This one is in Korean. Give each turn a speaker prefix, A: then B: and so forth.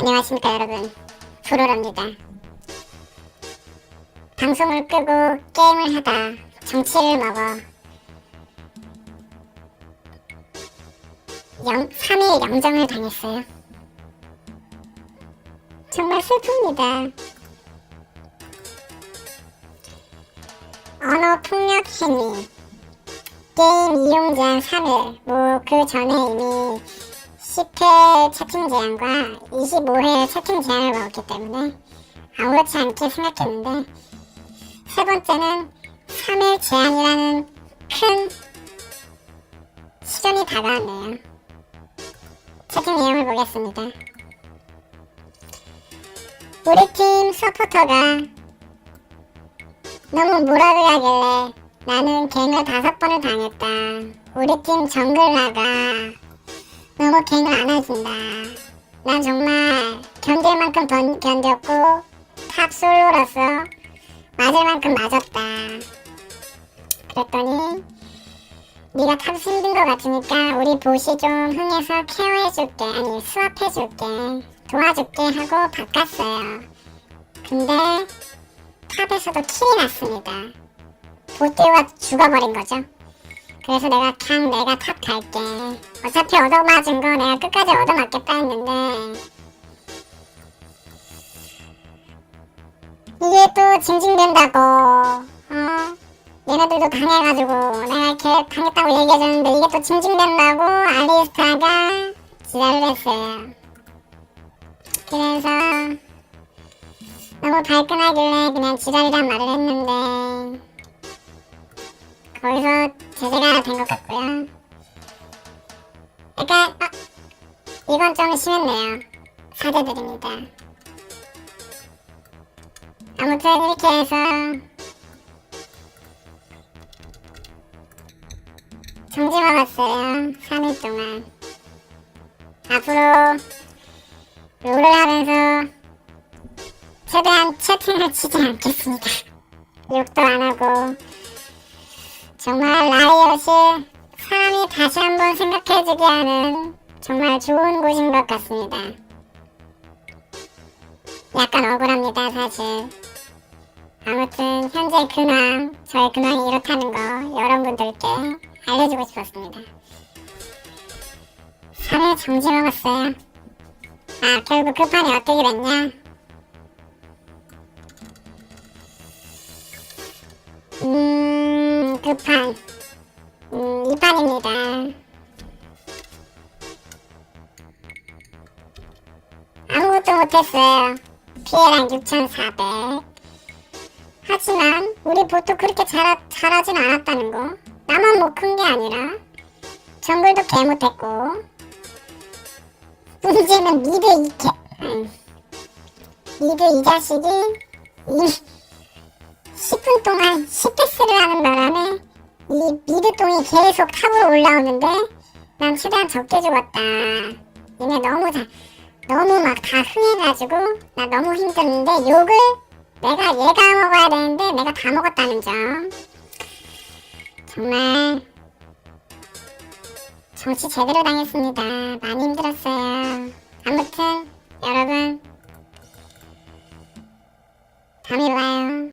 A: 안녕하십니까 여러분. 프로랍니다. 방송을 끄고 게임을 하다 정치를 먹어 영, 3일 영정을 당했어요. 정말 슬픕니다. 언어 폭력 행위 게임 이용 제한 3일 뭐 그 전에 이미 10회 채팅 제한과 25회 채팅 제한을 먹었기 때문에 아무렇지 않게 생각했는데 세 번째는 3일 제한이라는 큰 시련이 다가왔네요. 채팅 내용을 보겠습니다. 우리 팀 서포터가 너무 몰아를 하길래 나는 갱을 다섯 번을 당했다. 우리 팀 정글라가 너무 갱을 안아준다. 난 정말 견딜 만큼 던, 견뎠고 탑 솔로로서 맞을 만큼 맞았다. 그랬더니 네가 탑 힘든 것 같으니까 우리 보시 좀 흥해서 케어해줄게 아니 수압해줄게 도와줄게 하고 바꿨어요. 근데 탑에서도 킬이 났습니다. 보트가 죽어버린 거죠. 그래서 내가 그냥 내가 탑 갈게. 어차피 얻어맞은 거 내가 끝까지 얻어맞겠다 했는데 이게 또 징징댄다고 어? 얘네들도 당해가지고 내가 이렇게 당했다고 얘기해줬는데 이게 또 징징댄다고 알리스타가 지랄을 했어요. 그래서 너무 발끈하길래 그냥 지랄이란 말을 했는데 거기서 제재가 된 것 같고요. 약간 아, 이건 좀 심했네요. 사죄드립니다. 아무튼 이렇게 해서 정지 먹었어요. 3일 동안. 앞으로 롤을 하면서 최대한 채팅을 치지 않겠습니다. 욕도 안 하고 정말 라이엇이 사람이 다시 한번 생각해주게 하는 정말 좋은 곳인 것 같습니다. 약간 억울합니다, 사실. 아무튼 현재 근황, 저의 근황이 이렇다는 거 여러분들께 알려주고 싶었습니다. 3일 정지 먹었어요. 아, 결국 그 판이 어떻게 됐냐? 음, 그 판. 음, 이 판입니다. 아무것도 못했어요. 피해량 6,400. 하지만 우리 보트 그렇게 잘, 잘하진 않았다는 거. 나만 못 큰 게 아니라 정글도 개 못했고 문제는 미드 이 개, 음. 미드 이 자식이 이 10분 동안 10패스를 하는 바람에 이 미드똥이 계속 탑으로 올라오는데 난 최대한 적게 죽었다. 얘네 너무 다 너무 막 다 흥해가지고 나 너무 힘들는데 욕을 내가 얘가 먹어야 되는데 내가 다 먹었다는 점. 정말 정치 제대로 당했습니다. 많이